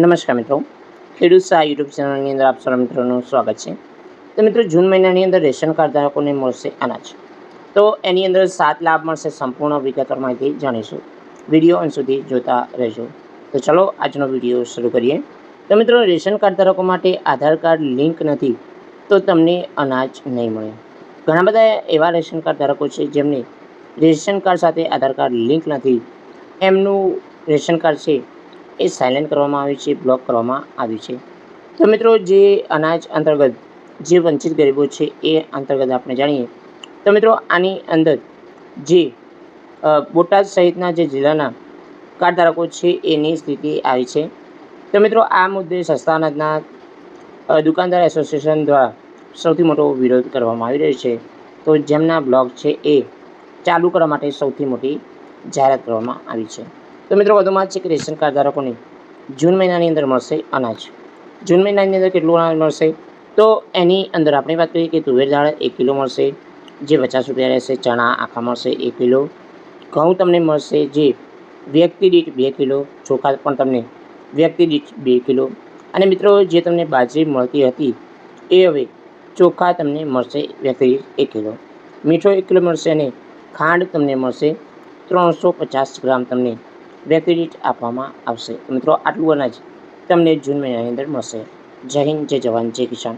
નમસ્કાર મિત્રો. ખેડૂત શાહ યુટ્યુબ ચેનલની અંદર આપ સૌ મિત્રોનું સ્વાગત છે. તો મિત્રો, જૂન મહિનાની અંદર રેશન કાર્ડ ધારકોને મળશે અનાજ. તો એની અંદર સાત લાભ મળશે સંપૂર્ણ વિગતવાર માહિતી જાણીશું. વીડિયો અંત સુધી જોતા રહેજો. તો ચલો, આજનો વીડિયો શરૂ કરીએ. તો મિત્રો, રેશન કાર્ડ ધારકો માટે આધાર કાર્ડ લિંક નથી, તો તમને અનાજ નહીં મળે. ઘણા બધા એવા રેશન કાર્ડ ધારકો છે જેમને રેશન કાર્ડ સાથે આધાર કાર્ડ લિંક નથી. એમનું રેશન કાર્ડ છે એ સાયલેન્ટ કરવામાં આવી છે બ્લોક કરવામાં આવ્યું છે. તો મિત્રો, જે અનાજ અંતર્ગત જે વંચિત ગરીબો છે, એ અંતર્ગત આપણે જાણીએ. તો મિત્રો, આની અંદર જે બોટાદ સહિતના જે જિલ્લાના કાર્ડ ધારકો છે, એની સ્થિતિ આવી છે. તો મિત્રો, આ મુદ્દે સસ્તા અનાજના દુકાનદાર એસોસિએશન દ્વારા સૌથી મોટો વિરોધ કરવામાં આવી રહ્યો છે. તો જેમના બ્લોગ છે, એ ચાલુ કરવા માટે સૌથી મોટી જાહેરાત કરવામાં આવી છે. તો મિત્રો વધુમાં છે કે રેશન કાર્ડ ધારકોને જૂન મહિનાની અંદર મળશે અનાજ. જૂન મહિનાની અંદર કેટલું અનાજ મળશે? તો એની અંદર આપણે વાત કરીએ કે તુવેર દાળ એક કિલો મળશે, જે પચાસ રૂપિયા રહેશે, ચણા આખા મળશે એક કિલો. ઘઉં તમને મળશે જે વ્યક્તિ દીઠ બે કિલો, ચોખા પણ તમને વ્યક્તિ દીઠ બે કિલો. અને મિત્રો જે તમને બાજરી મળતી હતી, એ હવે ચોખા તમને મળશે વ્યક્તિ દીઠ એક કિલો. મીઠો એક કિલો મળશે અને ખાંડ તમને મળશે ત્રણસો પચાસ ગ્રામ તમને દીઠ આપવામાં આવશે. મિત્રો, આટલું અનાજ તમને જૂન મહિનાની અંદર મળશે. જય હિન્દ, જય જવાન, જય કિસાન.